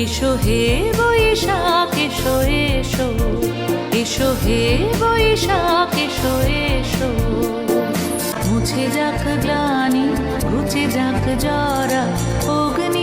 এসো হে বৈশাখ, এসো এসো। এসো হে বৈশাখ, এসো এসো। মুছে যাক গ্লানি ঘুচে যাক জরা, অগ্নি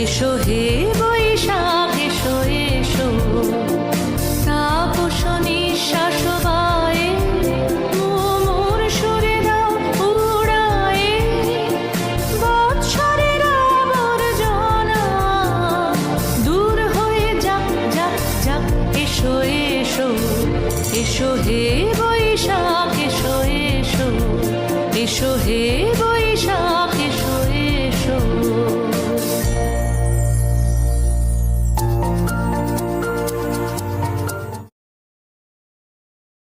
এসো হে বৈশাখ, এসো এসো। তাপস নিঃশ্বাস বায়ে মোর সুরে দাও উড়ায়ে। বৎসরের আবর্জনা, দূর হয়ে যাক যাক যাক হে হে